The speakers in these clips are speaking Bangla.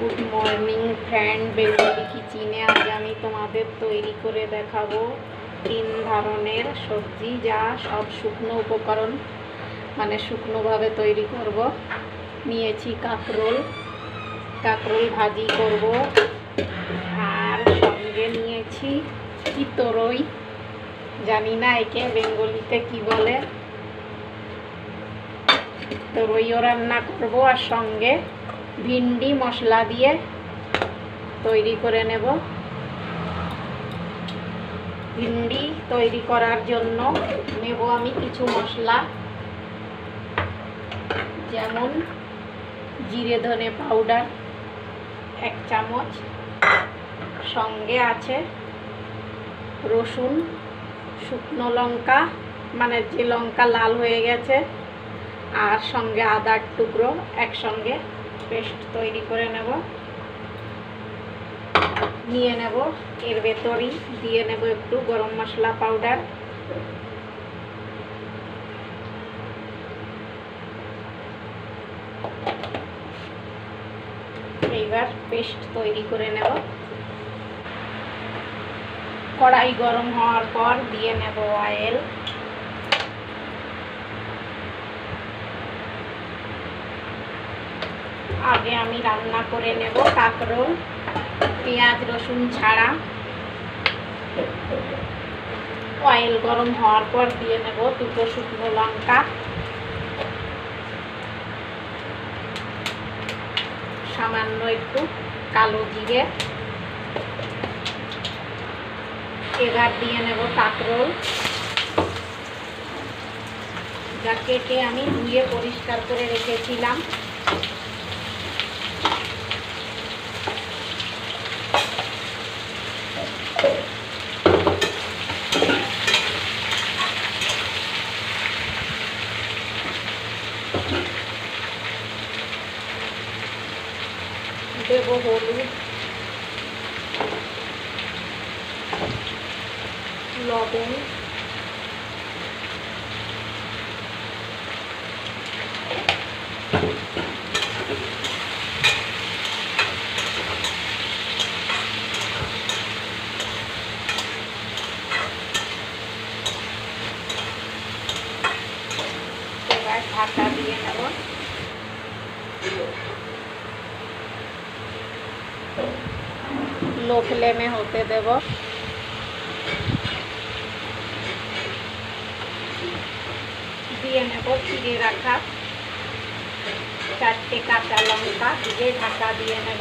গুড মর্নিং ফ্রেন্ড বেঙ্গলি কিচেনে আজ আমি তোমাদের তৈরি করে দেখাবো তিন ধরনের সবজি, যা সব শুকনো উপকরণ মানে শুকনোভাবে তৈরি করব। নিয়েছি কাঁকরোল। কাঁকরোল ভাজি করব। আর সঙ্গে নিয়েছি কি তরই জানি না একে বেঙ্গলিতে কি বলে। তো তরইও রান্না করব আর সঙ্গে ভিন্ডি মশলা দিয়ে তৈরি করে নেব। ভিন্ডি তৈরি করার জন্য নেব আমি কিছু মশলা, যেমন জিরে ধনে পাউডার এক চামচ, সঙ্গে আছে রসুন, শুকনো লঙ্কা মানে যে লঙ্কা লাল হয়ে গেছে, আর সঙ্গে আদার টুকরো একসঙ্গে পেস্ট তৈরি করে নেব। নিয়ে নেব এর ভেতরই, দিয়ে নেব একটু গরম মশলা পাউডার এইবার পেস্ট তৈরি করে নেব। কড়াই গরম হওয়ার পর দিয়ে নেব অয়েল আগে আমি রান্না করে নেব কাঁকরোল পেঁয়াজ, রসুন ছাড়া। অয়েল গরম হওয়ার পর দিয়ে নেব দুটো শুকনো লঙ্কা। সামান্য একটু কালো জিরে। এবার দিয়ে নেব কাঁকরোল যা কেটে আমি ধুয়ে পরিষ্কার করে রেখেছিলাম। দেব হলুদ লবণ এবার ঢাকা দিয়ে নেব লো ফ্লেমে হতে দেব দিয়ে নেব চিড়ে রাখা চারটে কাঁচা লঙ্কা দিয়ে ঢাকা দিয়ে নেব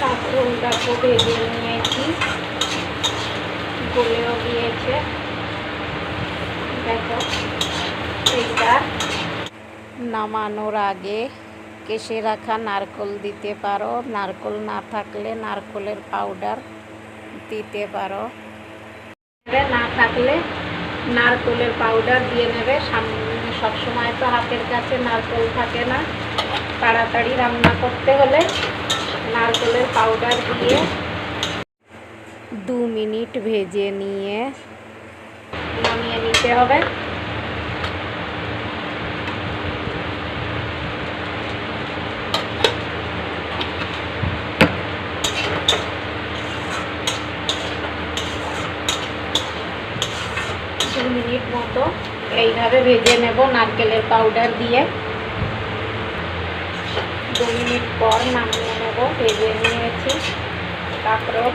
কাঁকরোলটাকে ভেজে নিয়েছি গলেও গিয়েছে দেখো এইটা নামানোর আগে কেশে রাখা নারকল দিতে পারো। নারকল না থাকলে নারকলের পাউডার দিতে পারো। না থাকলে নারকলের পাউডার দিয়ে নেবে। সামনে সবসময় তো হাতের কাছে নারকল থাকে না। তাড়াতাড়ি রান্না করতে হলে নারকলের পাউডার দিয়ে দু মিনিট ভেজে নিয়ে নামিয়ে নিতে হবে দু মিনিট মতো। এইভাবে ভেজে নেব নারকেলের পাউডার দিয়ে। দু মিনিট পর নামিয়ে নেব, ভেজে নিয়েছি। কাঁকরোল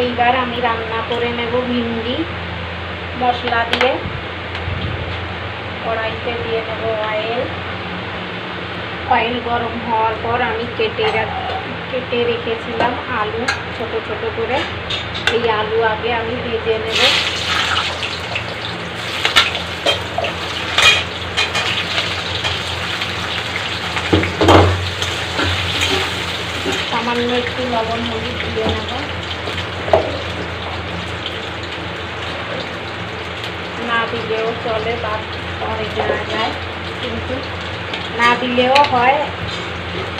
এইবার আমি রান্না করে নেব ভিন্ডি, মশলা দিয়ে। কড়াইতে দিয়ে নেব অয়েল অয়েল গরম হওয়ার পর আমি কেটে কেটে রেখেছিলাম আলু ছোট ছোট করে। এই আলু আগে আমি ভেজে নেব। সামান্য একটু লবণ হলুদ দিয়ে নেব। না দিলেও চলে বা পরে দেওয়া যায় কিন্তু না দিলেও হয়।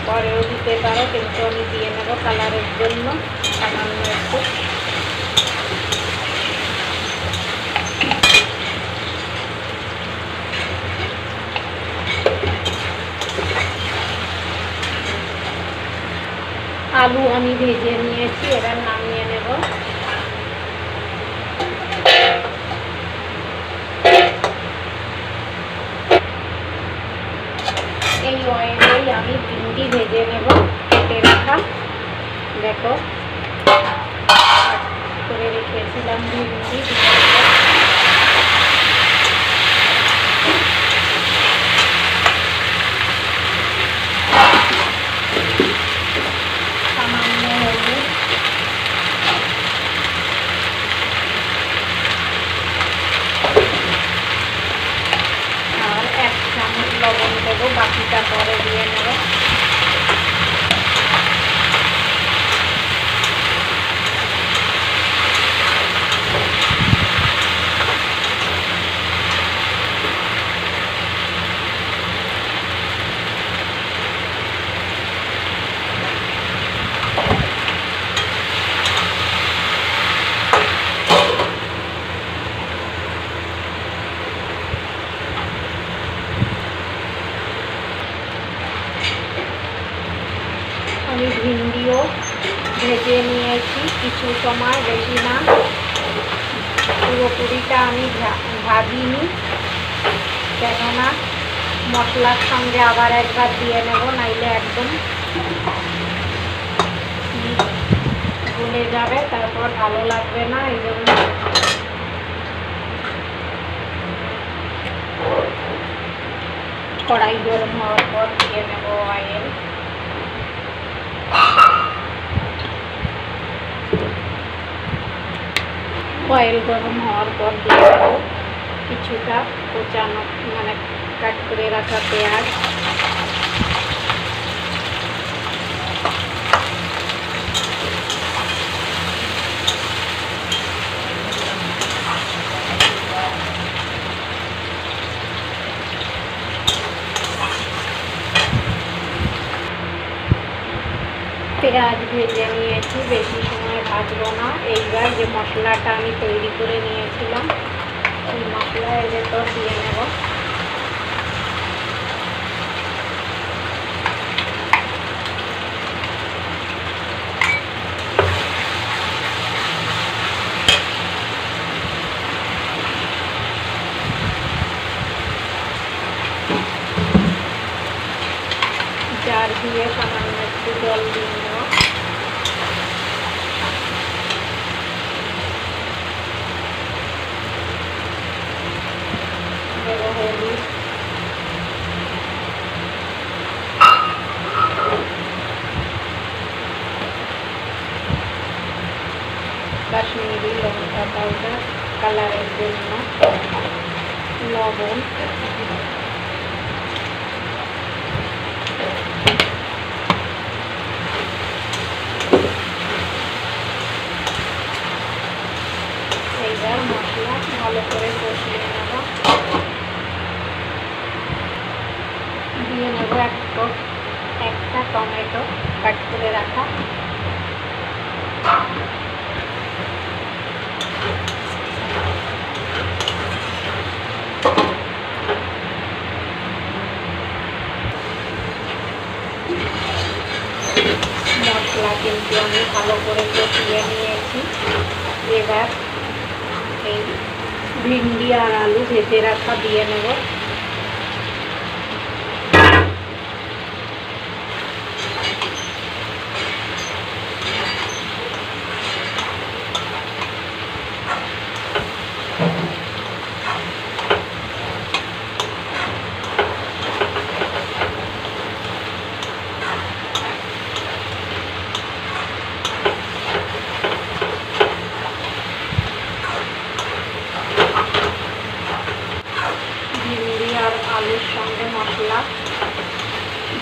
পরেও দিতে পারো, কিন্তু আমি দিয়ে নেব কালারের জন্য। সামান্য একটু। আলু আমি ভেজে নিয়েছি, এবার নামিয়ে এই অয়েলেই আমি ভিন্ডি ভেজে নেব কেটে রাখা। দেখো করে রেখেছিলাম ভিন্ডি সামান্য হলুদ আর এক চামচ লবণ দেবো বাকিটা পরে দিয়ে নেব আমি ভিন্ডিও ভেজে নিয়েছি কিছু সময় বেশি না পুরোপুরিটা আমি ভাজিনি কেননা মশলার সঙ্গে আবার একবার দিয়ে নেব, নাইলে একদম গলে যাবে, তারপর ভালো লাগবে না, এই জন্য। কড়াই গরম হওয়ার পর দিয়ে নেব অয়েল অয়েল গরম হওয়ার পর দিয়ে দেবো কিছুটা কোচানো মানে কাট করে রাখা পেঁয়াজ। পেঁয়াজ ভেজে নিয়েছি, বেশি ভাজবো না। এইবার যে মশলাটা আমি তৈরি করে নিয়েছিলাম, সেই মশলা এর তো দিয়ে নেব জার দিয়ে সামান্য একটু জল দিয়ে নেব দেব হলুদ কাশ্মীরি লঙ্কা পাউডার কালারের জন্য লবণ এইবার মশলা ভালো করে কষিয়ে দিয়ে নেব একটা টমেটো কাট করে রাখা আমি ভালো করে কষিয়ে নিয়েছি। এবার এই ভিন্ডি আর আলু ভেজে রাখা দিয়ে নেব ভিন্ডি আর আলুর সঙ্গে মশলা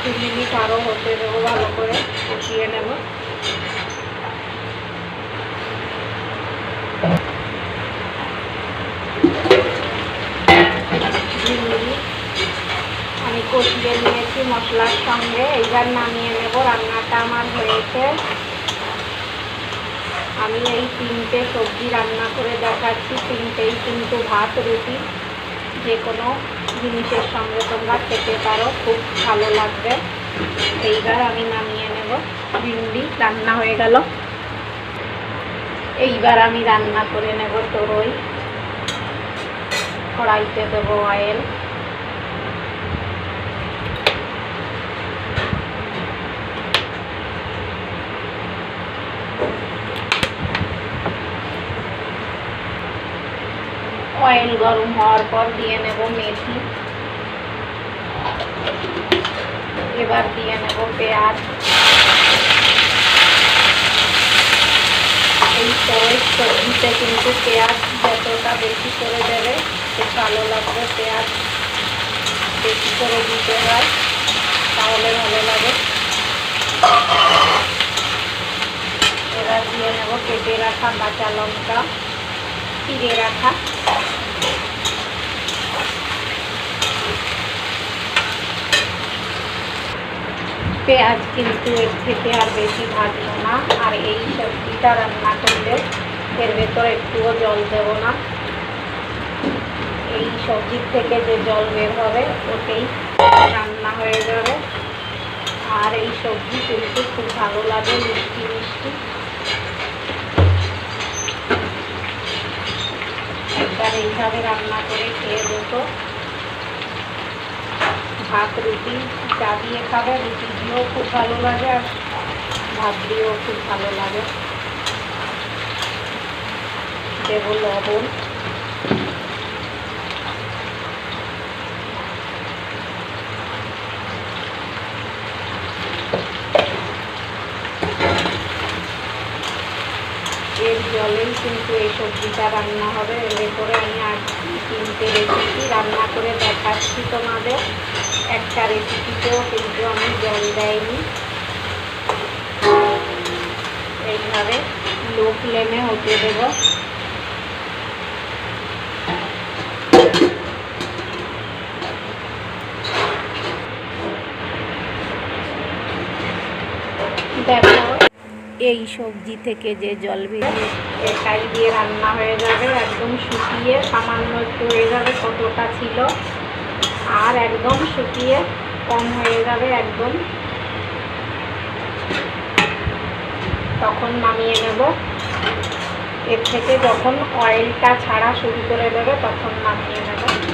দু মিনিট আরও হতে দেবো, ভালো করে কষিয়ে নেব। আমি কষিয়ে নিয়েছি মশলার সঙ্গে, এইবার নামিয়ে নেব, রান্নাটা আমার হয়েছে। আমি এই তিনটে সবজি রান্না করে দেখাচ্ছি, তিনটেই কিন্তু ভাত, রুটি যে কোনো জিনিসের সঙ্গে তোমরা খেতে পারো, খুব ভালো লাগবে। এইবার আমি নামিয়ে নেব। ভিন্ডি রান্না হয়ে গেল। এইবার আমি রান্না করে নেব তরই। কড়াইতে দেবো অয়েল অয়েল গরম হওয়ার পর দিয়ে নেব মেথি। এবার দিয়ে নেব পেঁয়াজ। এই সবজিতে কিন্তু পেঁয়াজ যতটা বেশি করে দেবে খুব ভালো লাগবে পেঁয়াজ বেশি করে দিতে হয়, তাহলে ভালো লাগে। এবার দিয়ে নেব কেটে রাখা কাঁচা লঙ্কা। চিড়ে রাখা। পেঁয়াজ কিন্তু এর থেকে আর বেশি ভাজবো না, আর এই সবজিটা রান্না করলে এর ভেতর একটুও জল দেব না। এই সবজির থেকে যে জল বের হবে, ওতেই রান্না হয়ে যাবে। আর এই সবজি কিন্তু খুব ভালো লাগে, মিষ্টি মিষ্টি। একবার এইভাবে রান্না করে খেয়ে দেখো। ভাত, রুটি, চা দিয়ে খাবে। রুটি দিয়েও খুব ভালো লাগে আর ভাত দিয়েও খুব ভালো লাগে। দেবো লবণ। জলেই কিন্তু এই সবজিটা রান্না হবে। এর ভেতরে আমি আর তিনটে রেসিপি রান্না করে দেখাচ্ছি তোমাদের। একটা রেসিপিতেও কিন্তু আমি জল দেয়নি এইভাবে লো ফ্লেমে হতে দেব। দেখো এই সবজি থেকে যে জল বেরিয়ে এটাই দিয়ে রান্না হয়ে যাবে, একদম শুকিয়ে সামান্য একটু হয়ে যাবে কতটা ছিল। আর একদম শুকিয়ে কম হয়ে যাবে একদম। তখন নামিয়ে নেব। এর থেকে যখন অয়েলটা ছাড়া শুরু করে দেবে, তখন নামিয়ে নেব।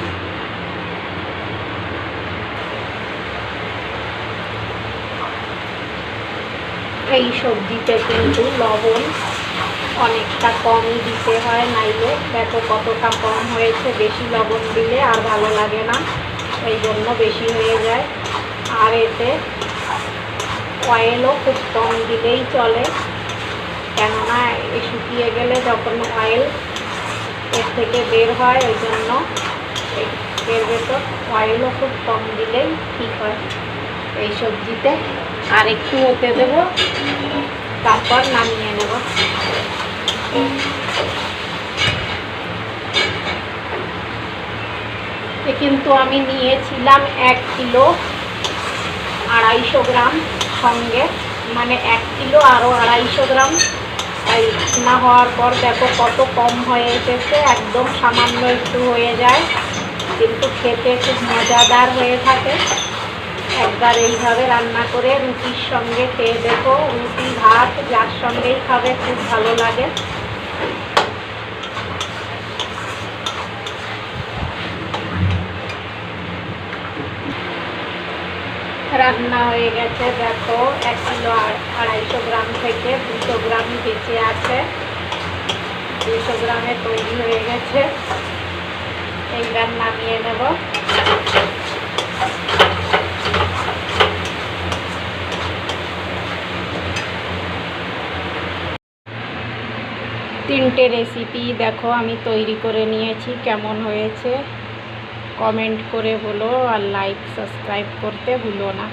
এই সবজিতে কিন্তু লবণ অনেকটা কমই দিতে হয়, নাইলে দেখো কতটা কম হয়েছে, বেশি লবণ দিলে আর ভালো লাগে না, এই জন্য বেশি হয়ে যায়। আর এতে অয়েলও খুব কম দিলেই চলে, কেননা এ শুকিয়ে গেলে যখন অয়েল এর থেকে বের হয়, ওই জন্য এর ভেতর অয়েলও খুব কম দিলেই ঠিক হয় এই সবজিতে। আর একটু হতে দেব, তারপর নামিয়ে নেব। কিন্তু আমি নিয়েছিলাম এক কিলো আড়াইশো গ্রাম সঙ্গে। মানে এক কিলো আরও আড়াইশো গ্রাম। না হওয়ার পর দেখো কত কম হয়ে এসেছে, একদম সামান্য একটু হয়ে যায়। কিন্তু খেতে খুব মজাদার হয়ে থাকে। একবার এইভাবে রান্না করে রুটির সঙ্গে খেয়ে দেখো, রুটি, ভাত, যার সঙ্গেই খাবে, খুব ভালো লাগে। রান্না হয়ে গেছে, দেখো, এক কিলো আড়াইশো গ্রাম থেকে দুশো গ্রাম বেঁচে আছে। দুশো গ্রামে তৈরি হয়ে গেছে। এইবার নামিয়ে নেব। তিনটে রেসিপি দেখো, আমি তৈরি করে নিয়েছি, কেমন হয়েছে? কমেন্ট করে বলো আর লাইক সাবস্ক্রাইব করতে ভুলো না।